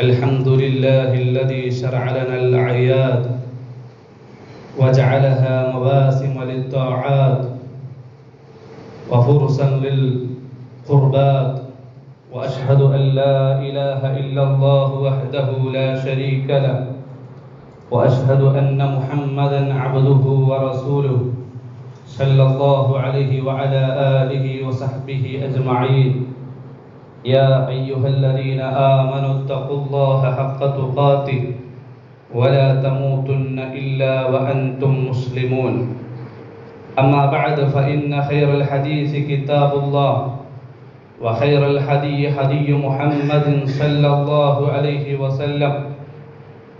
الحمد لله الذي شرع لنا الأعياد وجعلها مواسم للطاعات وفرسا للقربات وأشهد أن لا إله إلا الله وحده لا شريك له وأشهد أن محمدا عبده ورسوله صلى الله عليه وعلى آله وصحبه أجمعين. يا أيها الذين آمنوا اتقوا الله حق تقاته ولا تموتن إلا وأنتم مسلمون. أما بعد فإن خير الحديث كتاب الله وخير الحدي حدي محمد صلى الله عليه وسلم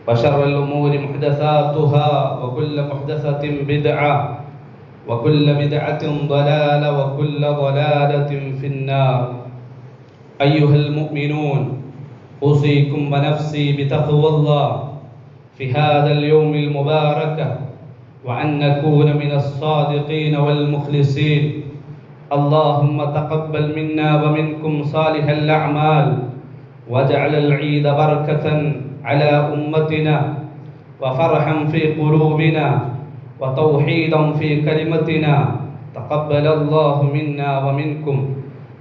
وشر الأمور محدثاتها وكل محدثة بدعة وكل بدعة ضلالة وكل ضلالة في النار. أيها المؤمنون أوصيكم ونفسي بتقوى الله في هذا اليوم المبارك وأن نكون من الصادقين والمخلصين. اللهم تقبل منا ومنكم صالح الأعمال واجعل العيد بركة على أمتنا وفرحا في قلوبنا وتوحيدا في كلمتنا. تقبل الله منا ومنكم.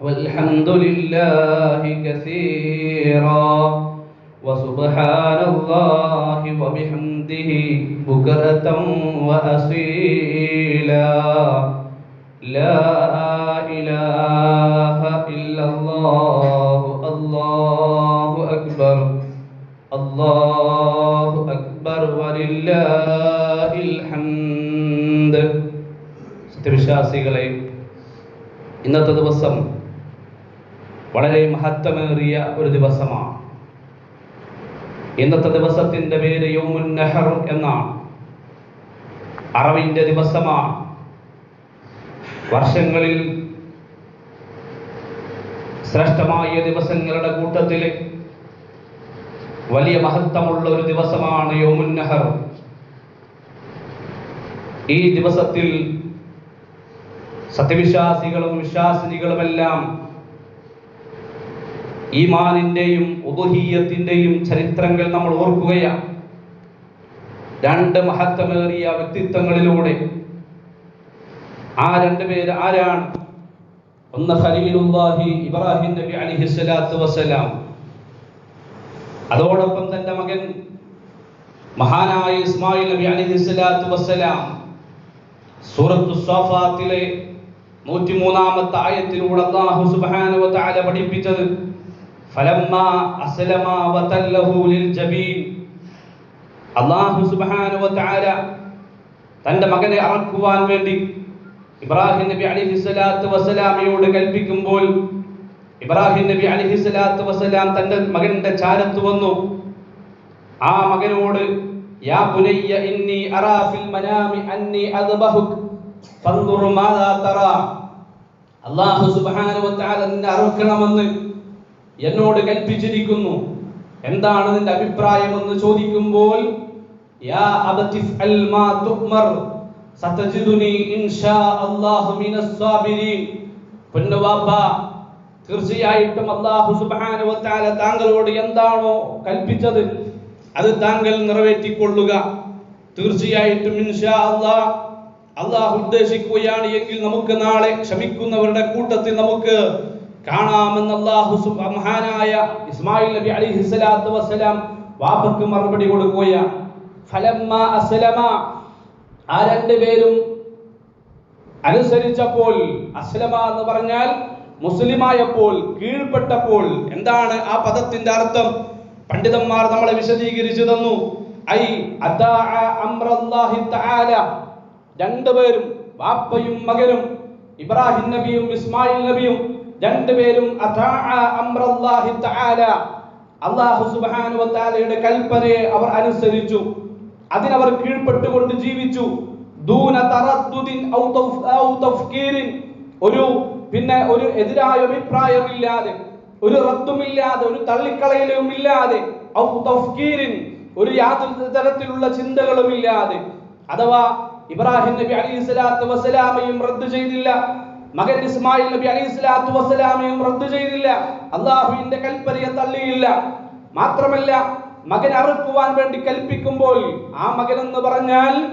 والحمد لله كثيرا وسبحان الله وبحمده بكرة وأصيلا لا إله إلا الله الله أكبر الله أكبر ولله الحمد സത്യവിശ്വാസികളെ ഇന്നത്തെ ദിവസം വളരെ മഹത്വമേറിയ ഒരു ദിവസമാണ്. ഇന്നത്തെ ദിവസത്തിന്റെ പേര് യോമുൻ നെഹർ എന്നാണ്. അറവിന്റെ ദിവസമാണ്. വർഷങ്ങളിൽ ശ്രേഷ്ഠമായ ദിവസങ്ങളുടെ കൂട്ടത്തിൽ വലിയ മഹത്വമുള്ള ഒരു ദിവസമാണ് യോമുൻ നെഹർ. ഈ ദിവസത്തിൽ സത്യവിശ്വാസികളും വിശ്വാസിനികളുമെല്ലാം ഈമാനിന്റെയും ഉദുഹീയത്തിന്റെയും ചരിത്രങ്ങൾ നമ്മൾ ഓർക്കുകയാണ്. രണ്ട് മഹത്വമേറിയ വ്യക്തിത്വങ്ങളിലൂടെ ആ രണ്ട് പേര് ആരാണ്? ഒന്ന് ഖലീലുല്ലാഹി ഇബ്രാഹിം നബി അലിഹി സ്വലാത്തു വസ്സലാം. അതോടൊപ്പം തന്റെ മകൻ മഹാനായ ഇസ്മായിൽ നബി അലിഹി സ്വലാത്തു വസ്സലാം. സൂറത്തു സ്വാഫാത്തിലെ നൂറ്റിമൂന്നാമത്തെ ആയത്തിലൂടെ അള്ളാഹു സുബാനുവ താല പഠിപ്പിച്ചത് ഫലമ്മാ അസ്ലമ വതല്ലഹു ലിൽ ജബീൻ. അല്ലാഹു സുബ്ഹാനഹു വതആല തന്റെ മകനെ അറക്കുവാൻ വേണ്ടി ഇബ്രാഹിം നബി അലൈഹി സ്വലാത്തു വസ്സലാമയോട് കൽപ്പിക്കുമ്പോൾ ഇബ്രാഹിം നബി അലൈഹി സ്വലാത്തു വസ്സലാം തന്റെ മകന്റെ ചാരത്ത് വന്നു. ആ മകനോട് യാ പുനയ്യ ഇന്നി അറാ ഫിൽ മനാമി അന്നി അദ്ബഹുക് ഫൻദുർ മാദാ തറാ. അല്ലാഹു സുബ്ഹാനഹു വതആല നിന്നെ അറുക്കണമെന്ന് എന്നോട് കൽപ്പിച്ചിരിക്കുന്നു. എന്താണ് നിന്റെ അഭിപ്രായം എന്ന് ചോദിക്കുമ്പോൾ യാ അബതിഫ് അൽ മാ സതജിദുനി ഇൻഷാ അല്ലാഹു മിനസ് സാബിരീൻ. പൊന്നുവാപ്പ തീർച്ചയായിട്ടും അല്ലാഹു സുബ്ഹാനഹു വ തആല താങ്കളോട് എന്താണോ കൽപ്പിച്ചത് അത് താങ്കൾ നിറവേറ്റിക്കൊള്ളുക. തീർച്ചയായിട്ടും ഇൻഷാ അല്ലാഹ് അള്ളാഹു ഉദ്ദേശിക്കുകയാണ് എങ്കിൽ നമുക്ക് നാളെ ക്ഷമിക്കുന്നവരുടെ കൂട്ടത്തിൽ നമുക്ക് കാണാമെന്ന് അള്ളാഹു മഹാനായ ഇസ്മായിൽ നബി അലിഹി സ്വലാത്തു വസ്സലാം വാപ്പക്ക് മറുപടി കൊടുക്കുകയ. ഫലമ്മ അസ്ലമ ആ രണ്ട് പേരും അനുസരിച്ചപ്പോൾ അസ്ലമ എന്ന് പറഞ്ഞാൽ മുസ്ലിമായപ്പോൾ കീഴ്പ്പെട്ടപ്പോൾ എന്താണ് ആ പദത്തിന്റെ അർത്ഥം? പണ്ഡിതന്മാർ നമ്മളെ വിശദീകരിച്ചു തന്നു. ഐ രണ്ടുപേരും വാപ്പയും മകനും ഇബ്രാഹിം നബിയും ഇസ്മായിൽ നബിയും രണ്ടുപേരും വ തആലയുടെ കൽപ്പനയെ അവർ അനുസരിച്ചു. അതിനവർ കീഴ്പ്പെട്ടുകൊണ്ട് ജീവിച്ചു. ദൂന ഒരു പിന്നെ ഒരു എതിരായ അഭിപ്രായമില്ലാതെ ഒരു റദ്ദുമില്ലാതെ ഒരു തള്ളിക്കളയിലും ഇല്ലാതെ ഒരു യാതൊരു തരത്തിലുള്ള ചിന്തകളും ഇല്ലാതെ അഥവാ ഇബ്രാഹിം നബി അലൈഹി സ്വലാത്തു വസ്സലാമയും റദ്ദ് ചെയ്തില്ല. മകൻ ഇസ്മായിൽ നബി അലൈഹി സ്വലാത്തു വസ്സലാമയും റദ്ദ് ചെയ്തില്ല. അള്ളാഹുവിന്റെ കൽപ്പനയെ തള്ളിയില്ല. മാത്രമല്ല മകൻ അറുക്കുവാൻ വേണ്ടി കൽപ്പിക്കുമ്പോൾ ആ മകൻ എന്ന് പറഞ്ഞാൽ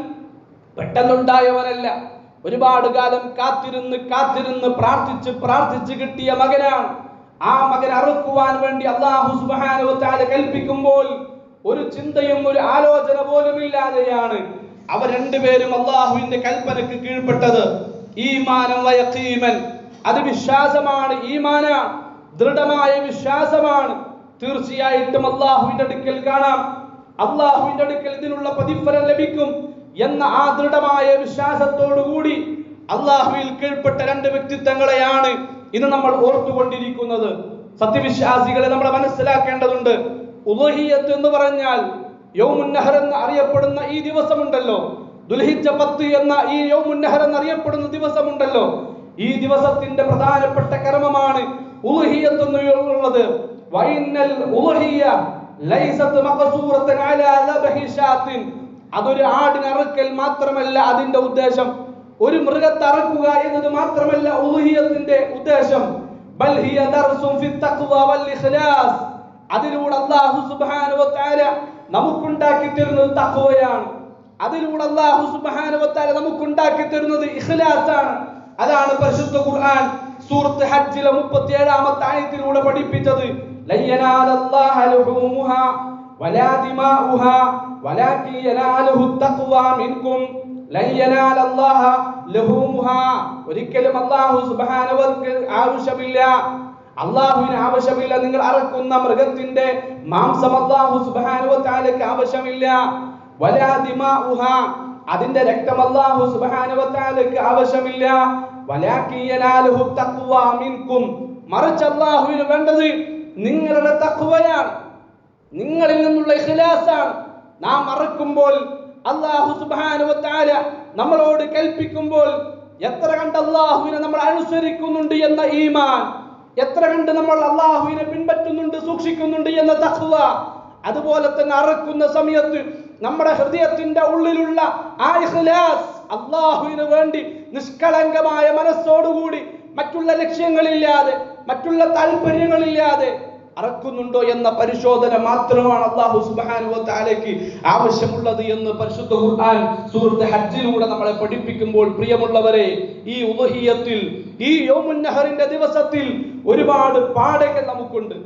പെട്ടെന്നുണ്ടായവനല്ല. ഒരുപാട് കാലം കാത്തിരുന്ന് കാത്തിരുന്ന് പ്രാർത്ഥിച്ച് പ്രാർത്ഥിച്ച് കിട്ടിയ മകനാണ്. ആ മകൻ അറുക്കുവാൻ വേണ്ടി അള്ളാഹു വ കൽപ്പിക്കുമ്പോൾ ഒരു ചിന്തയും ഒരു ആലോചന പോലും ഇല്ലാതെയാണ് അവർ രണ്ടുപേരും അള്ളാഹുവിന്റെ കൽപ്പനക്ക് കീഴ്പ്പെട്ടത്. ഈമാനം അത് വിശ്വാസമാണ്. ഈമാനാണ് ദൃഢമായ വിശ്വാസമാണ്. തീർച്ചയായിട്ടും അള്ളാഹുവിന്റെ അടുക്കൽ കാണാം. അള്ളാഹുവിന്റെ അടുക്കൽ ഇതിനുള്ള പ്രതിഫലം ലഭിക്കും എന്ന ആ ദൃഢമായ വിശ്വാസത്തോടുകൂടി അള്ളാഹുവിൽ കീഴ്പ്പെട്ട രണ്ട് വ്യക്തിത്വങ്ങളെയാണ് ഇന്ന് നമ്മൾ ഓർത്തുകൊണ്ടിരിക്കുന്നത്. സത്യവിശ്വാസികളെ നമ്മൾ മനസ്സിലാക്കേണ്ടതുണ്ട്. ഉലഹിയത്ത് എന്ന് പറഞ്ഞാൽ യൗമുന്നഹർ എന്ന് അറിയപ്പെടുന്ന ഈ ദിവസമുണ്ടല്ലോ. ദുൽഹിജ്ജ പത്ത് എന്ന ഈ യൗമുന്നഹർ എന്നറിയപ്പെടുന്ന ദിവസമുണ്ടല്ലോ. ഈ ദിവസത്തിന്റെ പ്രധാനപ്പെട്ട കർമ്മമാണ് ഉള്ളത്. അതൊരു ആടിന് അറുക്കൽ മാത്രമല്ല അതിന്റെ ഉദ്ദേശം. ഒരു മൃഗത്തെ അറുക്കുക എന്നത് മാത്രമല്ല ഉലുഹിയത്തിന്റെ ഉദ്ദേശം. അതിലൂടെ അല്ലാഹു സുബ്ഹാനഹു വ തആല നമുക്കുണ്ടാക്കി തരുന്നത് തഖ്വയാണ്. അതിലൂടെ അല്ലാഹു സുബ്ഹാനഹു വ തആല നമുക്കുണ്ടാക്കി തരുന്നത് ഇഖ്ലാസാണ്. അതാണ് പരിശുദ്ധ ഖുർആൻ. സൂറത്ത് ഹജ്ജിലെ 37ാമത്തെ ആയത്തിലൂടെ പഠിപ്പിച്ചത്. ഒരിക്കലും വ തആല ആവശ്യമില്ല. അള്ളാഹുവിന് ആവശ്യമില്ല. നിങ്ങൾ അറക്കുന്ന മൃഗത്തിന്റെ മാംസം അള്ളാഹു തആലക്ക് ആവശ്യമില്ല. അതിന്റെ രക്തം അല്ലാഹു സുബ്ഹാനഹു ആവശ്യമില്ല. മിൻകും. മറിച്ച് അള്ളാഹുവിന് വേണ്ടത് നിങ്ങളുടെ തഖ്വയാണ്. നിങ്ങളിൽ നിന്നുള്ള ഇഖ്ലാസാണ്. നാം മറക്കുമ്പോൾ അല്ലാഹു സുബ്ഹാനഹു വ തആല നമ്മളോട് കൽപ്പിക്കുമ്പോൾ എത്ര കണ്ട് അല്ലാഹുവിനെ നമ്മൾ അനുസരിക്കുന്നുണ്ട് എന്ന ഈമാൻ എത്ര കണ്ട് നമ്മൾ അള്ളാഹുവിനെ പിൻപറ്റുന്നുണ്ട് സൂക്ഷിക്കുന്നുണ്ട് എന്ന തഖ്വ അതുപോലെ തന്നെ അറക്കുന്ന സമയത്ത് നമ്മുടെ ഹൃദയത്തിന്റെ ഉള്ളിലുള്ള ആ ഇഖ്ലാസ് അള്ളാഹുവിന് വേണ്ടി നിഷ്കളങ്കമായ മനസ്സോടുകൂടി മറ്റുള്ള ലക്ഷ്യങ്ങളില്ലാതെ മറ്റുള്ള താല്പര്യങ്ങളില്ലാതെ അറക്കുന്നുണ്ടോ എന്ന പരിശോധന മാത്രമാണ് അള്ളാഹു സുബ്ഹാനഹു വ തആലയ്ക്ക് ആവശ്യമുള്ളത് എന്ന് പരിശുദ്ധ ഖുർആൻ സുഹൃത്ത് ഹജ്ജിലൂടെ നമ്മളെ പഠിപ്പിക്കുമ്പോൾ പ്രിയമുള്ളവരെ ഈ ഉദഹിയത്തിൽ ഈ യോമുന്നഹറിന്റെ നഹറിന്റെ ദിവസത്തിൽ ഒരുപാട് പാടകൾ നമുക്കുണ്ട്.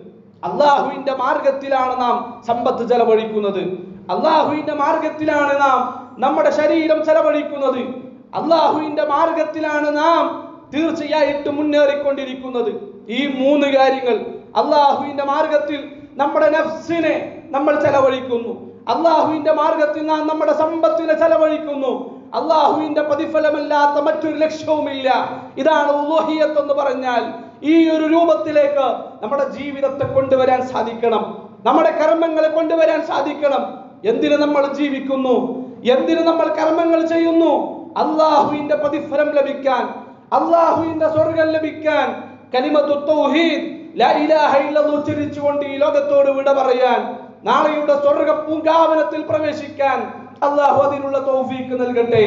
അള്ളാഹുവിന്റെ മാർഗത്തിലാണ് നാം സമ്പത്ത് ചെലവഴിക്കുന്നത്. അള്ളാഹുവിന്റെ മാർഗത്തിലാണ് നാം നമ്മുടെ ശരീരം ചെലവഴിക്കുന്നത്. അള്ളാഹുവിന്റെ മാർഗത്തിലാണ് നാം തീർച്ചയായിട്ടും മുന്നേറിക്കൊണ്ടിരിക്കുന്നത്. ഈ മൂന്ന് കാര്യങ്ങൾ അള്ളാഹുവിന്റെ മാർഗത്തിൽ നമ്മുടെ നഫ്സിനെ നമ്മൾ ചെലവഴിക്കുന്നു. അള്ളാഹുവിന്റെ മാർഗത്തിൽ നാം നമ്മുടെ സമ്പത്തിനെ ചെലവഴിക്കുന്നു. അള്ളാഹുവിന്റെ പ്രതിഫലമല്ലാത്ത മറ്റൊരു ലക്ഷ്യവുമില്ല. ഇതാണ് ഉലോഹിയത്ത് എന്ന് പറഞ്ഞാൽ ഈ ഒരു രൂപത്തിലേക്ക് നമ്മുടെ ജീവിതത്തെ കൊണ്ടുവരാൻ സാധിക്കണം. നമ്മുടെ കർമ്മങ്ങളെ കൊണ്ടുവരാൻ സാധിക്കണം. എന്തിന് നമ്മൾ ജീവിക്കുന്നു? എന്തിന് നമ്മൾ കർമ്മങ്ങൾ ചെയ്യുന്നു? അള്ളാഹുവിന്റെ പ്രതിഫലം ലഭിക്കാൻ അള്ളാഹുവിന്റെ സ്വർഗം ലഭിക്കാൻ കലിമത്തു തൗഹീദ് ലാ ഇലാഹ ഇല്ലല്ലാഹ് ഈ ലോകത്തോട് വിട പറയാൻ നാളെയുടെ സ്വർഗ പൂങ്കാവനത്തിൽ പ്രവേശിക്കാൻ അള്ളാഹു അതിനുള്ള തൗഫീക്ക് നൽകട്ടെ.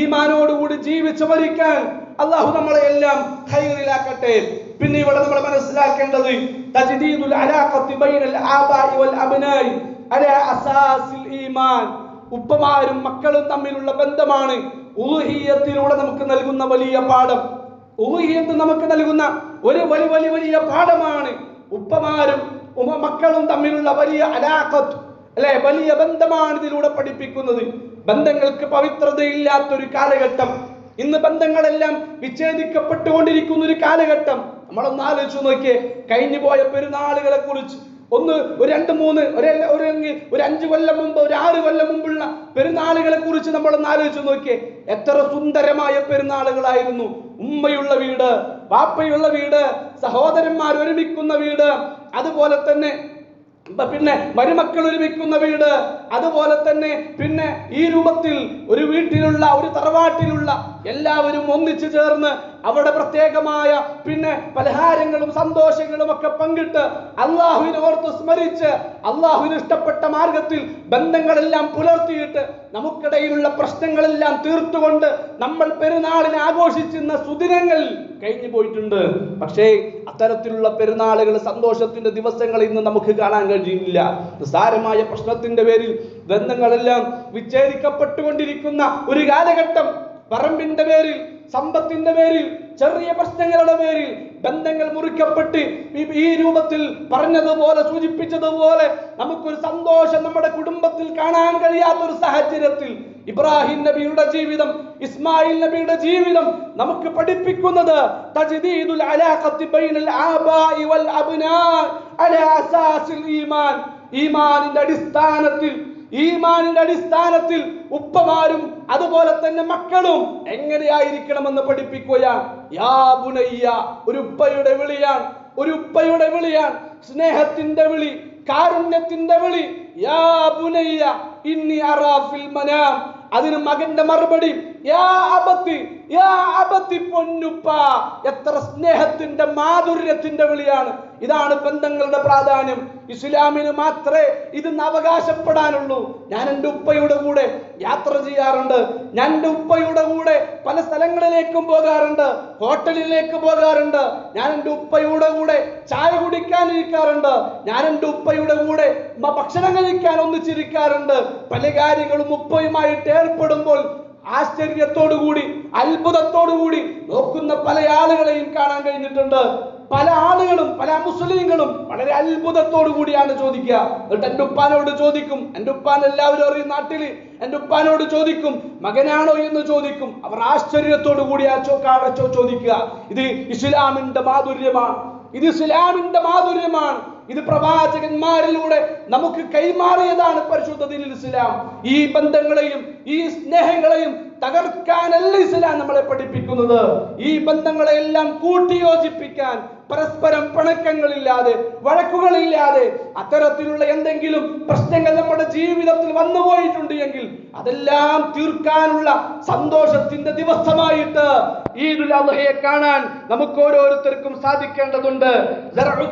ഈമാനോടുകൂടി ജീവിച്ചു മരിക്കാൻ അള്ളാഹു നമ്മളെ എല്ലാം ഖൈറിലാക്കട്ടെ. പിന്നെ ഇവിടെ നമ്മൾ മനസ്സിലാക്കേണ്ടത് തജ്ദീദുൽ ബൈനൽ ആബാഇ വൽ അലാ അസാസിൽ ഈമാൻ. ഉപ്പമാരും മക്കളും തമ്മിലുള്ള ബന്ധമാണ്. ഉലുഹിയത്തിലൂടെ നമുക്ക് നൽകുന്ന വലിയ പാഠം. ഉലുഹിയത്ത് നമുക്ക് നൽകുന്ന ഒരു വലിയ വലിയ വലിയ പാഠമാണ്. ഉപ്പമാരും ഉമ മക്കളും തമ്മിലുള്ള വലിയ അലാഖത്ത് അല്ലെ? വലിയ ബന്ധമാണ് ഇതിലൂടെ പഠിപ്പിക്കുന്നത്. ബന്ധങ്ങൾക്ക് പവിത്രതയില്ലാത്തൊരു കാലഘട്ടം. ഇന്ന് ബന്ധങ്ങളെല്ലാം വിച്ഛേദിക്കപ്പെട്ടുകൊണ്ടിരിക്കുന്ന ഒരു കാലഘട്ടം. നമ്മളൊന്ന് ആലോചിച്ചു നോക്കിയേ. കഴിഞ്ഞു പോയ പെരുന്നാളുകളെ കുറിച്ച് ഒന്ന് ഒരു രണ്ട് മൂന്ന് ഒരു ഒരു അഞ്ചു കൊല്ലം മുമ്പ് ഒരു ആറ് കൊല്ലം മുമ്പുള്ള പെരുന്നാളുകളെ കുറിച്ച് നമ്മൾ ഒന്ന് ആലോചിച്ച് നോക്കിയേ. എത്ര സുന്ദരമായ പെരുന്നാളുകളായിരുന്നു. ഉമ്മയുള്ള വീട് വാപ്പയുള്ള വീട് സഹോദരന്മാർ ഒരുമിക്കുന്ന വീട് അതുപോലെ തന്നെ പിന്നെ മരുമക്കൾ ഒരുമിക്കുന്ന വീട് അതുപോലെ തന്നെ പിന്നെ ഈ രൂപത്തിൽ ഒരു വീട്ടിലുള്ള ഒരു തറവാട്ടിലുള്ള എല്ലാവരും ഒന്നിച്ചു ചേർന്ന് അവിടെ പ്രത്യേകമായ പിന്നെ പലഹാരങ്ങളും സന്തോഷങ്ങളും ഒക്കെ പങ്കിട്ട് അള്ളാഹുവിനെ ഓർത്ത് സ്മരിച്ച് അള്ളാഹുവിന് ഇഷ്ടപ്പെട്ട മാർഗത്തിൽ ബന്ധങ്ങളെല്ലാം പുലർത്തിയിട്ട് നമുക്കിടയിലുള്ള പ്രശ്നങ്ങളെല്ലാം തീർത്തുകൊണ്ട് നമ്മൾ പെരുന്നാളിനെ ആഘോഷിച്ചിരുന്ന സുദിനങ്ങൾ കഴിഞ്ഞു പോയിട്ടുണ്ട്. പക്ഷേ അത്തരത്തിലുള്ള പെരുന്നാളുകൾ സന്തോഷത്തിന്റെ ദിവസങ്ങൾ ഇന്ന് നമുക്ക് കാണാൻ കഴിയുന്നില്ല. നിസ്സാരമായ പ്രശ്നത്തിന്റെ പേരിൽ ബന്ധങ്ങളെല്ലാം വിച്ഛേദിക്കപ്പെട്ടുകൊണ്ടിരിക്കുന്ന ഒരു കാലഘട്ടം പറമ്പിന്റെ പേരിൽ സമ്പത്തിന്റെ പേരിൽ ചെറിയ പ്രശ്നങ്ങളുടെ പേരിൽ ബന്ധങ്ങൾ മുറിക്കപ്പെട്ട് ഈ- രൂപത്തിൽ പറഞ്ഞതുപോലെ സൂചിപ്പിച്ചതുപോലെ നമുക്കൊരു സന്തോഷം നമ്മുടെ കുടുംബത്തിൽ കാണാൻ കഴിയാത്ത ഒരു സാഹചര്യത്തിൽ ഇബ്രാഹിം നബിയുടെ ജീവിതം ഇസ്മായിൽ നബിയുടെ ജീവിതം നമുക്ക് പഠിപ്പിക്കുന്നത് ഈമാനിന്റെ അടിസ്ഥാനത്തിൽ ഈമാനിന്റെ അടിസ്ഥാനത്തിൽ ഉപ്പമാരും അതുപോലെ തന്നെ മക്കളും എങ്ങനെയായിരിക്കണമെന്ന് പഠിപ്പിക്കുകയാണ്. യാ ബുനയ്യ ഒരു ഉപ്പയുടെ വിളിയാണ് ഒരു ഉപ്പയുടെ വിളിയാണ് സ്നേഹത്തിന്റെ വിളി കാരുണ്യത്തിന്റെ വിളി. യാ ബുനയ്യ ഇന്നി അറാ ഫിൽ മനാം. അതിന് മകന്റെ മറുപടി എത്ര സ്നേഹത്തിന്റെ മാധുര്യത്തിന്റെ വിളിയാണ്. ഇതാണ് ബന്ധങ്ങളുടെ പ്രാധാന്യം. ഇസ്ലാമിന് മാത്രമേ ഇതിന്ന് അവകാശപ്പെടാനുള്ളൂ. ഞാൻ എന്റെ ഉപ്പയുടെ കൂടെ യാത്ര ചെയ്യാറുണ്ട്. ഞാൻ എന്റെ ഉപ്പയുടെ കൂടെ പല സ്ഥലങ്ങളിലേക്കും പോകാറുണ്ട്. ഹോട്ടലിലേക്ക് പോകാറുണ്ട്. ഞാൻ എന്റെ ഉപ്പയുടെ കൂടെ ചായ കുടിക്കാനിരിക്കാറുണ്ട്. ഞാൻ എന്റെ ഉപ്പയുടെ കൂടെ ഭക്ഷണം കഴിക്കാൻ ഒന്നിച്ചിരിക്കാറുണ്ട്. പല കാര്യങ്ങളും ഉപ്പയുമായിട്ട് ഏർപ്പെടുമ്പോൾ ആശ്ചര്യത്തോടുകൂടി അത്ഭുതത്തോടുകൂടി നോക്കുന്ന പല ആളുകളെയും കാണാൻ കഴിഞ്ഞിട്ടുണ്ട്. പല ആളുകളും പല മുസ്ലിങ്ങളും വളരെ അത്ഭുതത്തോടു കൂടിയാണ് ചോദിക്കുക. എന്നിട്ട് എന്റെ ഉപ്പാനോട് ചോദിക്കും എന്റെ ഉപ്പാൻ എല്ലാവരും അറിയും നാട്ടിൽ എന്റെ ഉപ്പാനോട് ചോദിക്കും മകനാണോ എന്ന് ചോദിക്കും. അവർ ആശ്ചര്യത്തോടു കൂടി ആ ചോ- ചോദിക്കുക. ഇത് ഇസ്ലാമിന്റെ മാധുര്യമാണ്. ഇത് ഇസ്ലാമിന്റെ മാധുര്യമാണ്. ഇത് പ്രവാചകന്മാരിലൂടെ നമുക്ക് കൈമാറിയതാണ് പരിശുദ്ധ ഇസ്ലാം. ഈ ബന്ധങ്ങളെയും ഈ സ്നേഹങ്ങളെയും തകർക്കാനല്ല ഇസ്ലാം നമ്മളെ പഠിപ്പിക്കുന്നത്. ഈ ബന്ധങ്ങളെല്ലാം കൂട്ടിയോജിപ്പിക്കാൻ പരസ്പരം പിണക്കങ്ങളില്ലാതെ വഴക്കുകളില്ലാതെ അത്തരത്തിലുള്ള എന്തെങ്കിലും പ്രശ്നങ്ങൾ നമ്മുടെ ജീവിതത്തിൽ വന്നു പോയിട്ടുണ്ട് എങ്കിൽ അതെല്ലാം തീർക്കാനുള്ള സന്തോഷത്തിന്റെ ദിവസമായിട്ട് ഈദുൽ അദ്ഹയെ കാണാൻ നമുക്ക് ഓരോരുത്തർക്കും സാധിക്കേണ്ടതുണ്ട്. സറഉ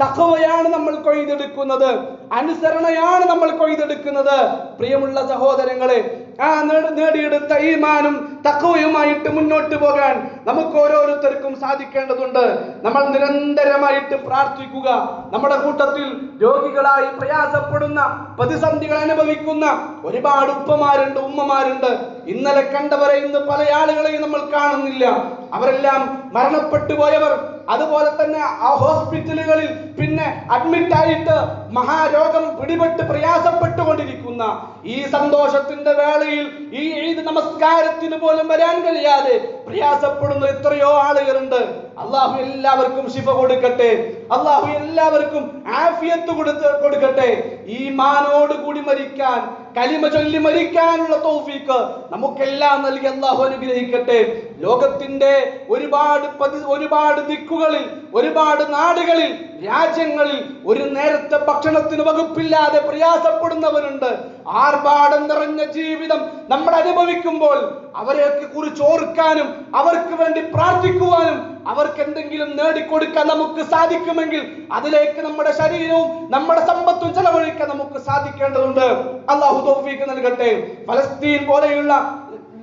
തഹവയാണ് നമ്മൾ കൊയ്തെടുക്കുന്നത്. അനുസരണയാണ് നമ്മൾ കൊയ്തെടുക്കുന്നത്. പ്രിയമുള്ള സഹോദരങ്ങളെ ആ നേടി- നേടിയെടുത്ത ഈമാനും തക്കവയുമായിട്ട് മുന്നോട്ട് പോകാൻ നമുക്ക് ഓരോരുത്തർക്കും സാധിക്കേണ്ടതുണ്ട്. നമ്മൾ നിരന്തരമായിട്ട് പ്രാർത്ഥിക്കുക. നമ്മുടെ കൂട്ടത്തിൽ രോഗികളായി പ്രയാസപ്പെടുന്ന പ്രതിസന്ധികൾ അനുഭവിക്കുന്ന ഒരുപാട് ഉപ്പമാരുണ്ട് ഉമ്മമാരുണ്ട്. ഇന്നലെ കണ്ടവരെ ഇന്ന് പല ആളുകളെയും നമ്മൾ കാണുന്നില്ല. അവരെല്ലാം മരണപ്പെട്ടു പോയവർ അതുപോലെ തന്നെ ആ ഹോസ്പിറ്റലുകളിൽ പിന്നെ അഡ്മിറ്റ് ആയിട്ട് മഹാരോഗം പിടിപെട്ട് പ്രയാസപ്പെട്ടുകൊണ്ടിരിക്കുന്ന ഈ സന്തോഷത്തിന്റെ വേളയിൽ ഈ ഈദ് നമസ്കാരത്തിന് പോലും വരാൻ കഴിയാതെ പ്രയാസപ്പെടുന്ന എത്രയോ ആളുകളുണ്ട്. അള്ളാഹു എല്ലാവർക്കും ശിഫ കൊടുക്കട്ടെ. അള്ളാഹു എല്ലാവർക്കും ആഫിയത്ത് കൊടുത്ത് കൊടുക്കട്ടെ. ഈ മാനോട് കൂടി മരിക്കാൻ കലിമ ചൊല്ലി മരിക്കാനുള്ള തൗഫീക്ക് നമുക്കെല്ലാം നൽകി അള്ളാഹു അനുഗ്രഹിക്കട്ടെ. ലോകത്തിന്റെ ഒരുപാട് പതി- ഒരുപാട് ദിക്കുകളിൽ ഒരുപാട് നാടുകളിൽ രാജ്യങ്ങളിൽ ഒരു നേരത്തെ ഭക്ഷണത്തിന് വകുപ്പില്ലാതെ പ്രയാസപ്പെടുന്നവരുണ്ട്. ആർഭാടം നിറഞ്ഞ ജീവിതം നമ്മൾ അനുഭവിക്കുമ്പോൾ അവരെയൊക്കെ കുറിച്ച് ഓർക്കാനും അവർക്ക് വേണ്ടി പ്രാർത്ഥിക്കുവാനും അവർക്ക് എന്തെങ്കിലും നേടിക്കൊടുക്കാൻ നമുക്ക് സാധിക്കുമെങ്കിൽ അതിലേക്ക് നമ്മുടെ ശരീരവും നമ്മുടെ സമ്പത്തും ചെലവഴിക്കാൻ നമുക്ക് സാധിക്കേണ്ടതുണ്ട്. അള്ളാഹു തൗഫീക്ക് നൽകട്ടെ. ഫലസ്തീൻ പോലെയുള്ള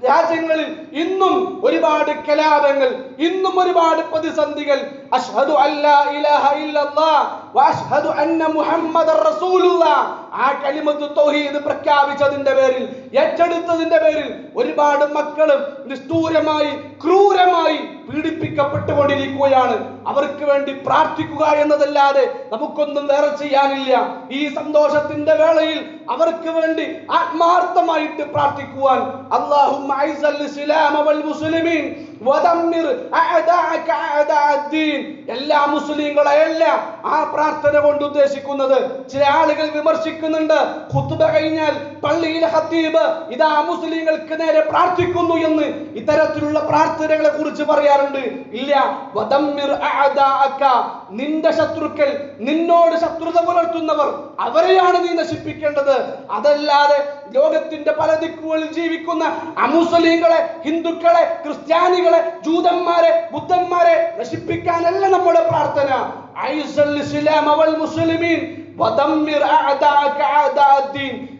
രാജ്യങ്ങളിൽ ഇന്നും ഒരുപാട് കലാപങ്ങൾ ഇന്നും ഒരുപാട് പ്രതിസന്ധികൾ അഷ്ഹദു അല്ലാ ഇലാഹ വ വഅഷ്ഹദു അന്ന മുഹമ്മദർ റസൂലുള്ളാഹ് ആ കലിമത്തു തൗഹീദ് പ്രഖ്യാപിച്ചതിന്റെ പേരിൽ ഏറ്റെടുത്തതിന്റെ പേരിൽ ഒരുപാട് മക്കളും നിഷ്ഠൂരമായി ക്രൂരമായി പീഡിപ്പിക്കപ്പെട്ടുകൊണ്ടിരിക്കുകയാണ്. അവർക്ക് വേണ്ടി പ്രാർത്ഥിക്കുക എന്നതല്ലാതെ നമുക്കൊന്നും വേറെ ചെയ്യാനില്ല. ഈ സന്തോഷത്തിന്റെ വേളയിൽ അവർക്ക് വേണ്ടി ആത്മാർത്ഥമായിട്ട് പ്രാർത്ഥിക്കുവാൻ അള്ളാഹു മുസ്ലിമീൻ എല്ലാ മുസ്ലിങ്ങളെ എല്ലാം ആ പ്രാർത്ഥന കൊണ്ട് ഉദ്ദേശിക്കുന്നത് ചില ആളുകൾ വിമർശിക്കുന്നുണ്ട്. ഖുത്ബ കഴിഞ്ഞാൽ പള്ളിയിലെ ഹത്തീബ് ഇതാ മുസ്ലിങ്ങൾക്ക് നേരെ പ്രാർത്ഥിക്കുന്നു എന്ന് ഇത്തരത്തിലുള്ള പ്രാർത്ഥനകളെ കുറിച്ച് പറയാറുണ്ട്. ഇല്ല നിന്റെ ശത്രുക്കൾ നിന്നോട് ശത്രുത പുലർത്തുന്നവർ അവരെയാണ് നീ നശിപ്പിക്കേണ്ടത്. അതല്ലാതെ ലോകത്തിന്റെ പല ദിക്കുകളിൽ ജീവിക്കുന്ന അമുസ്ലിങ്ങളെ ഹിന്ദുക്കളെ ക്രിസ്ത്യാനികളെ ജൂതന്മാരെ ബുദ്ധന്മാരെ നശിപ്പിക്കാനല്ല നമ്മുടെ പ്രാർത്ഥന. മുസ്ലിമീൻ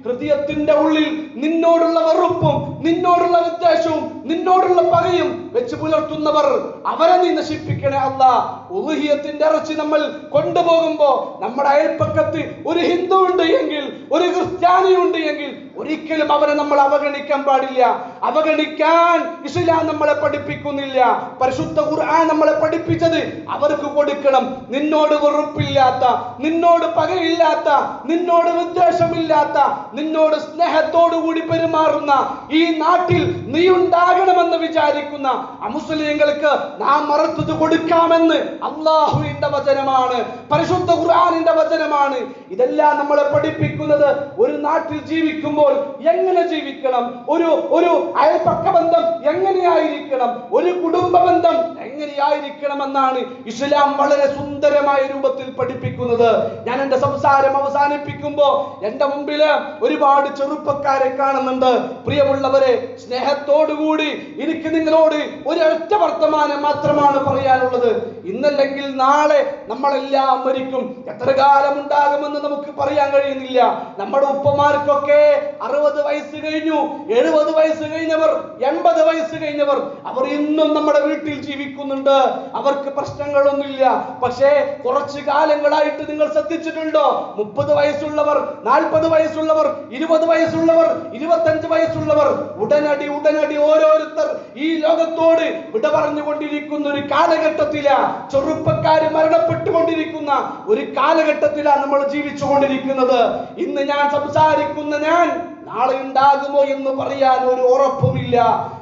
ഹൃദയത്തിന്റെ ഉള്ളിൽ നിന്നോടുള്ള വെറുപ്പും നിന്നോടുള്ള വിദ്വേഷവും നിന്നോടുള്ള പകയും വെച്ച് പുലർത്തുന്നവർ അവരെ നീ നശിപ്പിക്കണേ അല്ല. ഉറുഹിയത്തിന്റെ ഇറച്ചി നമ്മൾ കൊണ്ടുപോകുമ്പോ നമ്മുടെ അയൽപ്പക്കത്ത് ഒരു ഹിന്ദു ഉണ്ട് എങ്കിൽ ഒരു ക്രിസ്ത്യാനി ഉണ്ട് എങ്കിൽ ഒരിക്കലും അവരെ നമ്മൾ അവഗണിക്കാൻ പാടില്ല. അവഗണിക്കാൻ ഇസ്ലാം നമ്മളെ പഠിപ്പിക്കുന്നില്ല. പരിശുദ്ധ ഖുർആൻ നമ്മളെ പഠിപ്പിച്ചത് അവർക്ക് കൊടുക്കണം. നിന്നോട് വെറുപ്പില്ലാത്ത നിന്നോട് പകയില്ലാത്ത നിന്നോട് വിദ്വേഷമില്ലാത്ത നിന്നോട് സ്നേഹത്തോടു കൂടി പെരുമാറുന്ന ഈ നാട്ടിൽ നീ ഉണ്ടാകണമെന്ന് വിചാരിക്കുന്ന അമുസ്ലിങ്ങൾക്ക് നാം മറുത്തത് കൊടുക്കാമെന്ന് അള്ളാഹുവിന്റെ വചനമാണ്. പരിശുദ്ധ ഖുർആാനിന്റെ വചനമാണ്. ഇതെല്ലാം നമ്മളെ പഠിപ്പിക്കുന്നത് ഒരു നാട്ടിൽ ജീവിക്കുമ്പോൾ എങ്ങനെ ജീവിക്കണം? ഒരു ഒരു അയൽപക്ക ബന്ധം എങ്ങനെയായിരിക്കണം? ഒരു കുടുംബ ബന്ധം എങ്ങനെയായിരിക്കണം എന്നാണ് ഇസ്ലാം വളരെ സുന്ദരമായ രൂപത്തിൽ പഠിപ്പിക്കുന്നത്. ഞാൻ എന്റെ സംസാരം അവസാനിപ്പിക്കുമ്പോൾ എന്റെ മുമ്പിൽ ഒരുപാട് ചെറുപ്പക്കാരെ കാണുന്നുണ്ട്. പ്രിയമുള്ളവരെ സ്നേഹത്തോടുകൂടി എനിക്ക് നിങ്ങളോട് ഒരൊറ്റ വർത്തമാനം മാത്രമാണ് പറയാനുള്ളത്. ഇന്നല്ലെങ്കിൽ നാളെ നമ്മളെല്ലാം മരിക്കും. എത്ര കാലം ഉണ്ടാകുമെന്ന് നമുക്ക് പറയാൻ കഴിയുന്നില്ല. നമ്മുടെ ഉപ്പമാർക്കൊക്കെ അറുപത് വയസ്സ് കഴിഞ്ഞു. എഴുപത് വയസ്സ് കഴിഞ്ഞവർ എൺപത് വയസ്സ് കഴിഞ്ഞവർ അവർ ഇന്നും നമ്മുടെ വീട്ടിൽ ജീവിക്കുന്നുണ്ട്. അവർക്ക് പ്രശ്നങ്ങളൊന്നുമില്ല. പക്ഷേ കുറച്ച് കാലങ്ങളായിട്ട് നിങ്ങൾ ശ്രദ്ധിച്ചിട്ടുണ്ടോ? മുപ്പത് വയസ്സുള്ളവർ നാൽപ്പത് വയസ്സുള്ളവർ ഇരുപത് വയസ്സുള്ളവർ ഇരുപത്തഞ്ച് വയസ്സുള്ളവർ ഉടനടി ഉടനടി ഓരോരുത്തർ ഈ ലോകത്തോട് വിട പറഞ്ഞുകൊണ്ടിരിക്കുന്ന ഒരു കാലഘട്ടത്തിലാ ചെറുപ്പക്കാർ മരണപ്പെട്ടുകൊണ്ടിരിക്കുന്ന ഒരു കാലഘട്ടത്തിലാ നമ്മൾ ജീവിച്ചു കൊണ്ടിരിക്കുന്നത് ഇന്ന് ഞാൻ സംസാരിക്കുന്ന ഞാൻ നാളെ ഉണ്ടാകുമോ എന്ന് പറയാൻ ഒരു ഉറപ്പുമില്ല.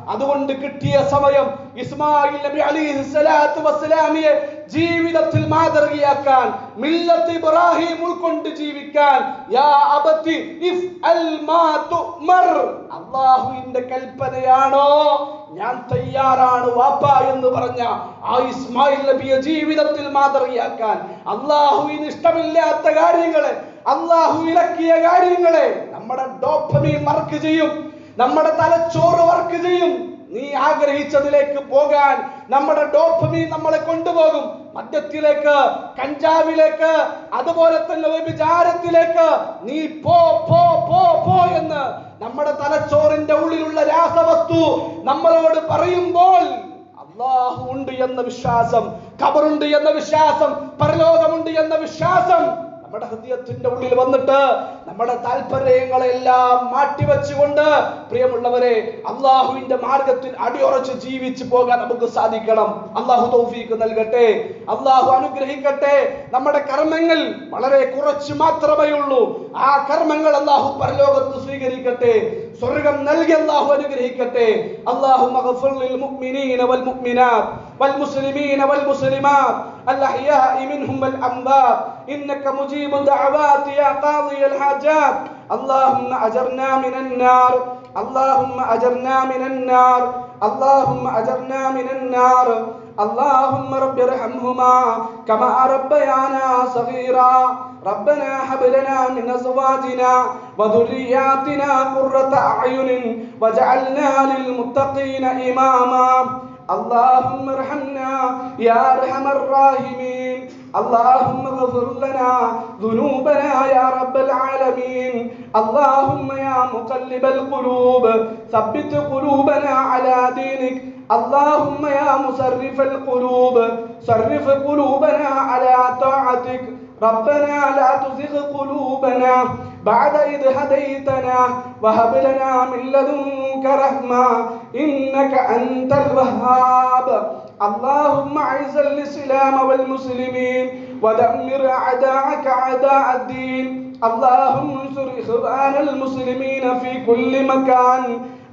അതുകൊണ്ട് കിട്ടിയ സമയം ഇസ്മായിൽ നബി അലൈഹി സ്വലാത്തു വസ്സലാമിയെ ജീവിതത്തിൽ മാതൃകയാക്കാൻ മില്ലത്ത് ഇബ്രാഹിം ഉൾക്കൊണ്ട് ജീവിക്കാൻ. യാ അബത്തി ഇഫ് അൽ മാ തുമർ. അല്ലാഹുവിന്റെ കൽപ്പനയാണോ? ഞാൻ തയ്യാറാണ് വാപ്പ എന്ന് പറഞ്ഞ ആ ഇസ്മായിൽ നബിയെ ജീവിതത്തിൽ മാതൃകയാക്കാൻ. അള്ളാഹുവിന് ഇഷ്ടമില്ലാത്ത കാര്യങ്ങളെ അള്ളാഹു വിലക്കിയ കാര്യങ്ങളെ നമ്മുടെ ഡോപ്പമീൻ മറക്ക് ചെയ്യും. നമ്മുടെ തലച്ചോറ് വർക്ക് ചെയ്യും. നീ ആഗ്രഹിച്ചതിലേക്ക് പോകാൻ നമ്മുടെ ഡോപ്പമീൻ നമ്മളെ കൊണ്ടുപോകും. മദ്യത്തിലേക്ക് കഞ്ചാവിലേക്ക് അതുപോലെ തന്നെ വ്യഭിചാരത്തിലേക്ക് നീ പോ പോ പോ പോ എന്ന് നമ്മുടെ തലച്ചോറിന്റെ ഉള്ളിലുള്ള രാസവസ്തു നമ്മളോട് പറയുമ്പോൾ അള്ളാഹു ഉണ്ട് എന്ന വിശ്വാസം ഖബറുണ്ട് എന്ന വിശ്വാസം പരലോകമുണ്ട് എന്ന വിശ്വാസം നമ്മുടെ ഹൃദയത്തിന്റെ ഉള്ളിൽ വന്നിട്ട് നമ്മുടെ താല്പര്യങ്ങളെല്ലാം മാറ്റിവെച്ചുകൊണ്ട് പ്രിയമുള്ളവരെ അള്ളാഹുവിന്റെ മാർഗത്തിൽ അടിയുറച്ച് ജീവിച്ചു പോകാൻ നമുക്ക് സാധിക്കണം. അള്ളാഹു തൗഫീക്ക് നൽകട്ടെ. അള്ളാഹു അനുഗ്രഹിക്കട്ടെ. നമ്മുടെ കർമ്മങ്ങൾ വളരെ കുറച്ച് മാത്രമേ ഉള്ളൂ. ആ കർമ്മങ്ങൾ അള്ളാഹു പരലോകത്ത് സ്വീകരിക്കട്ടെ. സ്വർഗം നൽകി അള്ളാഹു അനുഗ്രഹിക്കട്ടെ. അള്ളാഹു മഹഫുൽ മുഅ്മിനീന വൽ മുഅ്മിനാത്ത് والمسلمين والمسلمات الأحياء منهم والأموات. إنك مجيب دعوات يا قاضي الحاجات. اللهم أجرنا من النار. اللهم أجرنا من النار. اللهم أجرنا من النار. اللهم رب ارحمهما كما ربيانا صغيرا. ربنا هب لنا من أزواجنا وذرياتنا قرة أعين واجعلنا للمتقين إماما. اللهم ارحمنا يا أرحم الراحمين. اللهم اغفر لنا ذنوبنا يا رب العالمين. اللهم يا مقلب القلوب ثبت قلوبنا على دينك. اللهم يا مصرف القلوب صرف قلوبنا على طاعتك. ربنا لا تزغ قلوبنا بعد إذ هديتنا وهب لنا من لدنك رحمة إنك أنت الوهاب. اللهم أعز الإسلام والمسلمين ودمر أعداءك أعداء الدين. اللهم انصر إخوان المسلمين في كل مكان.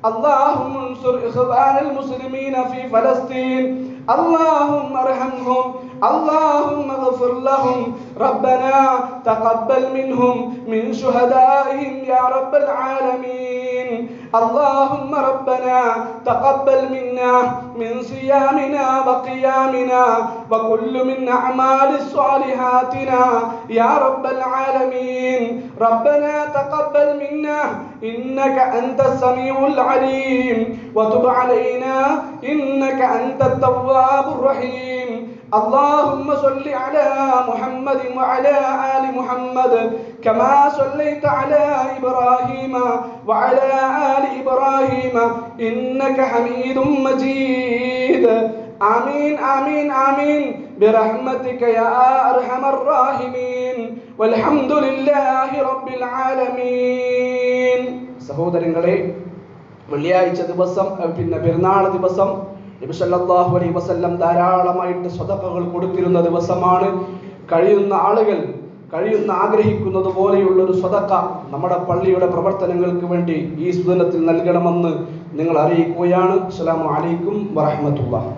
اللهم انصر إخوان المسلمين في فلسطين. اللهم ارحمهم. اللهم اغفر لهم. ربنا تقبل منهم. من شهدائهم يا رب العالمين. اللهم ربنا تقبل منا من صيامنا وقيامنا وكل من أعمال صالحاتنا يا رب العالمين. ربنا تقبل منا إنك أنت السميع العليم. وتب علينا إنك أنت التواب الرحيم. اللهم صل على محمد وعلى آل محمد كما صليت على إبراهيم وعلى آل إبراهيم إنك حميد مجيد آمين آمين آمين برحمتك يا أرحم الراحمين والحمد لله رب العالمين സഹോദരങ്ങളെ വെള്ളിയാഴ്ച ദിവസം അഹ് പിന്നെ പെരുന്നാൾ ദിവസം നബി സല്ലല്ലാഹു അലൈഹി വസല്ലം ധാരാളമായിട്ട് സ്വതക്കകൾ കൊടുത്തിരുന്ന ദിവസമാണ്. കഴിയുന്ന ആളുകൾ കഴിയുന്ന ആഗ്രഹിക്കുന്നത് പോലെയുള്ള ഒരു സ്വതക്ക നമ്മുടെ പള്ളിയുടെ പ്രവർത്തനങ്ങൾക്ക് വേണ്ടി ഈ സുദിനത്തിൽ നൽകണമെന്ന് നിങ്ങൾ അറിയിക്കുകയാണ്. അസ്സലാമു അലൈക്കും വറഹ്മത്തുള്ളാഹി.